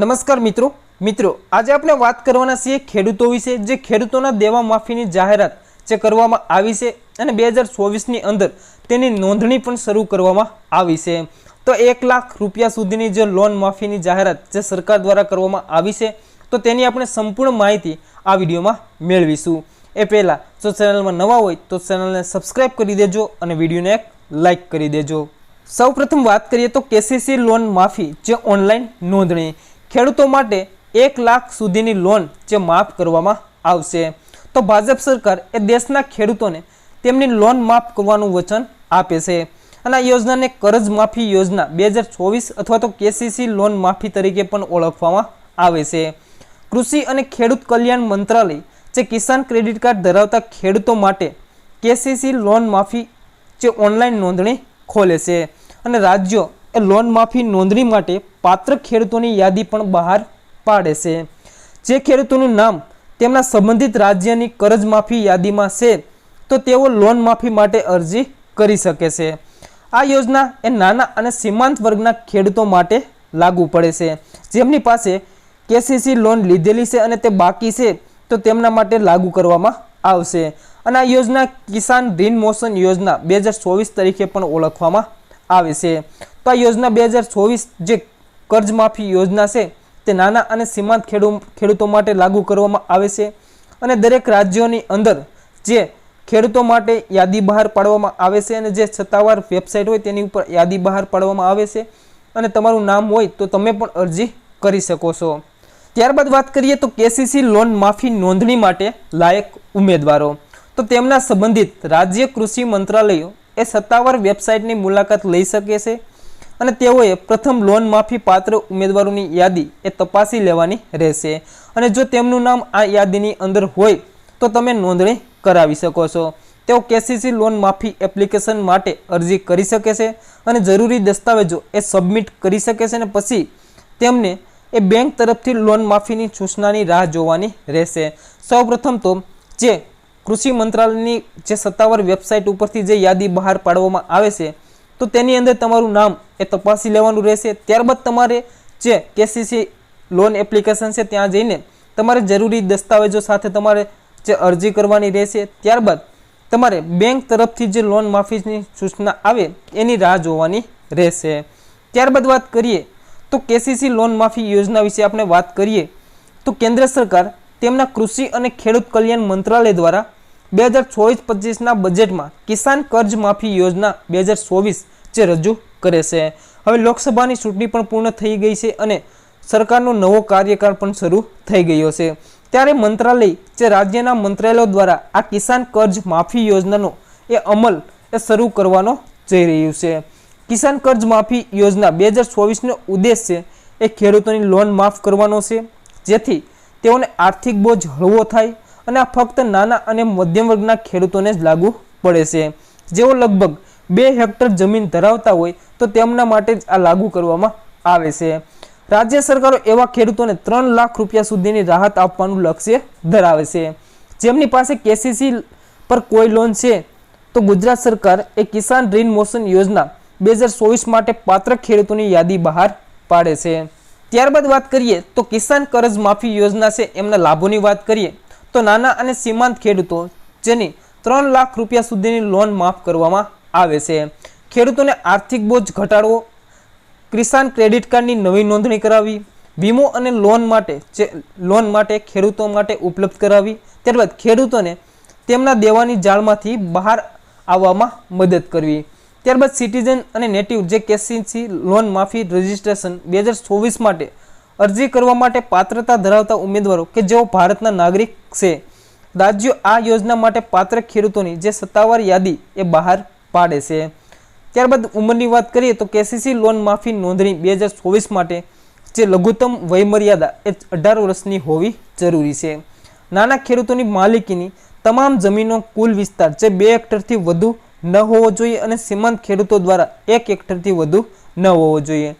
નમસ્કાર મિત્રો. મિત્રો, આજે આપણે વાત કરવાના છીએ ખેડૂતો વિશે, જે ખેડૂતોના દેવા માફીની જાહેરાત જે કરવામાં આવી છે અને બે હજાર ચોવીસની અંદર તેની નોંધણી પણ શરૂ કરવામાં આવી છે. તો એક લાખ રૂપિયા સુધીની જે લોન માફીની જાહેરાત જે સરકાર દ્વારા કરવામાં આવી છે, તો તેની આપણે સંપૂર્ણ માહિતી આ વિડીયોમાં મેળવીશું. એ પહેલાં, જો ચેનલમાં નવા હોય તો ચેનલને સબસ્ક્રાઈબ કરી દેજો અને વિડીયોને એક લાઇક કરી દેજો. સૌપ્રથમ વાત કરીએ તો કેસીસી લોન માફી જે ઓનલાઈન નોંધણી ખેડૂતો માટે એક લાખ સુધીની લોન જે માફ કરવામાં આવશે. તો ભાજપ સરકાર એ દેશના ખેડૂતોને તેમની લોન માફ કરવાનું વચન આપે છે. અને આ યોજનાને કરજ માફી યોજના બે હજાર ચોવીસ અથવા તો કેસીસી લોન માફી તરીકે પણ ઓળખવામાં આવે છે. કૃષિ અને ખેડૂત કલ્યાણ મંત્રાલય જે કિસાન ક્રેડિટ કાર્ડ ધરાવતા ખેડૂતો માટે કેસીસી લોન માફી જે ઓનલાઈન નોંધણી ખોલે છે. અને રાજ્યો એ લોન માફી નોંધણી માટે પાત્ર ખેડૂતોની યાદી પણ બહાર પાડે છે. જે ખેડૂતોનું નામ તેમના સંબંધિત રાજ્યની કરજ માફી યાદીમાં છે, તો તેઓ લોન માફી માટે અરજી કરી શકે છે. આ યોજના એ નાના અને સીમાંત વર્ગના ખેડૂતો માટે લાગુ પડે છે. જેમની પાસે કેસીસી લોન લીધેલી છે અને તે બાકી છે, તો તેમના માટે લાગુ કરવામાં આવશે. અને આ યોજના કિસાન રિન મોશન યોજના બે હજાર ચોવીસ તરીકે પણ ઓળખવામાં આવે છે. તો આ યોજના બે હજાર ચોવીસ જે કર્જમાફી યોજના છે, તે નાના અને સીમાંત ખેડૂ, ખેડૂતો માટે લાગુ કરવામાં આવે છે અને દરેક રાજ્યોની અંદર જે ખેડૂતો માટે યાદી બહાર પાડવામાં આવે છે અને જે સત્તાવાર વેબસાઇટ હોય તેની ઉપર યાદી બહાર પાડવામાં આવે છે અને તમારું નામ હોય તો તમે પણ અરજી કરી શકો છો. ત્યારબાદ વાત કરીએ તો કેસીસી લોન માફી નોંધણી માટે લાયક ઉમેદવારો. તો તેમના સંબંધિત રાજ્ય કૃષિ મંત્રાલયો એ સત્તાવાર વેબસાઇટની મુલાકાત લઈ શકે છે અને તેઓએ પ્રથમ લોન માફી પાત્ર ઉમેદવારોની યાદી એ તપાસી લેવાની રહેશે. અને જો તેમનું નામ આ યાદીની અંદર હોય, તો તમે નોંધણી કરાવી શકો છો. તેઓ કેસીસી લોન માફી એપ્લિકેશન માટે અરજી કરી શકે છે અને જરૂરી દસ્તાવેજો એ સબમિટ કરી શકે છે અને પછી તેમને એ બેંક તરફથી લોન માફીની સૂચનાની રાહ જોવાની રહેશે. સૌપ્રથમ તો જે કૃષિ મંત્રાલયની જે સત્તાવાર વેબસાઇટ ઉપરથી જે યાદી બહાર પાડવામાં આવે છે, તો તેની અંદર તમારું નામ એ તપાસી લેવાનું રહેશે. ત્યારબાદ તમારે જે કેસીસી લોન એપ્લિકેશન છે ત્યાં જઈને તમારે જરૂરી દસ્તાવેજો સાથે તમારે જે અરજી કરવાની રહેશે. ત્યારબાદ તમારે બેંક તરફથી જે લોન માફીની સૂચના આવે એની રાહ જોવાની રહેશે. ત્યારબાદ વાત કરીએ તો કેસીસી લોન માફી યોજના વિશે આપણે વાત કરીએ, તો કેન્દ્ર સરકાર તેમના કૃષિ અને ખેડૂત કલ્યાણ મંત્રાલય દ્વારા બે હજાર ચોવીસ પચીસના બજેટમાં કિસાન કર્જ માફી યોજના બે હજાર ચોવીસ જે રજૂ કરે છે. હવે લોકસભાની ચૂંટણી પણ પૂર્ણ થઈ ગઈ છે અને સરકારનો નવો કાર્યકાળ પણ શરૂ થઈ ગયો છે. ત્યારે મંત્રાલય જે રાજ્યના મંત્રાલયો દ્વારા આ કિસાન કર્જ માફી યોજનાનો એ અમલ એ શરૂ કરવાનો જઈ રહ્યું છે. કિસાન કર્જ માફી યોજના બે હજાર ચોવીસનો ઉદ્દેશ છે એ ખેડૂતોની લોન માફ કરવાનો છે. જેથી તેઓને આર્થિક બોજ હળવો થાય અને આ ફક્ત નાના અને મધ્યમ વર્ગના ખેડૂતોને જ લાગુ પડે છે. જેઓ લગભગ બે હેક્ટર જમીન ધરાવતા હોય તો તેમના માટે જ આ લાગુ કરવામાં આવે છે. રાજ્ય સરકારો એવા ખેડૂતોને ત્રણ લાખ રૂપિયા સુધીની રાહત આપવાનું લક્ષ્ય ધરાવે છે. જેમની પાસે કેસીસી પર કોઈ લોન છે તો ગુજરાત સરકાર એ કિસાન રિન મોશન યોજના બે હજાર ચોવીસ માટે પાત્ર ખેડૂતોની યાદી બહાર પાડે છે. ત્યારબાદ વાત કરીએ તો કિસાન કર્જ માફી યોજના છે. એમના લાભોની વાત કરીએ તો નાના અને સીમાંત ખેડૂતો જેની ત્રણ લાખ રૂપિયા સુધીની લોન માફ કરવામાં આવે છે. ખેડૂતોને આર્થિક બોજ ઘટાડવો, કિસાન ક્રેડિટ કાર્ડની નવી નોંધણી કરાવી વીમો અને લોન માટે જે લોન માટે ખેડૂતો માટે ઉપલબ્ધ કરાવી ત્યારબાદ ખેડૂતોને તેમના દેવાની જાળમાંથી બહાર આવવામાં મદદ કરવી. ત્યારબાદ સિટીઝન અને નેટિવ જે કેસીસી લોન માફી રજિસ્ટ્રેશન બે હજાર ચોવીસ માટે અરજી કરવા માટે પાત્રતા ધરાવતા ઉમેદવારો કે જેઓ ભારતના નાગરિક છે, રાજ્યો આ યોજના માટે પાત્ર ખેડૂતોની જે સત્તાવાર યાદી એ બહાર પાડે છે. ત્યારબાદ ઉંમરની વાત કરીએ તો કેસીસી લોન માફી નોંધણી બે હજાર ચોવીસ માટે જે લઘુત્તમ વયમર્યાદા એ અઢાર વર્ષની હોવી જરૂરી છે. નાના ખેડૂતોની માલિકીની તમામ જમીનો કુલ વિસ્તાર જે બે હેક્ટરથી વધુ ન હોવો જોઈએ અને સીમાંત ખેડૂતો દ્વારા એક હેક્ટરથી વધુ ન હોવો જોઈએ.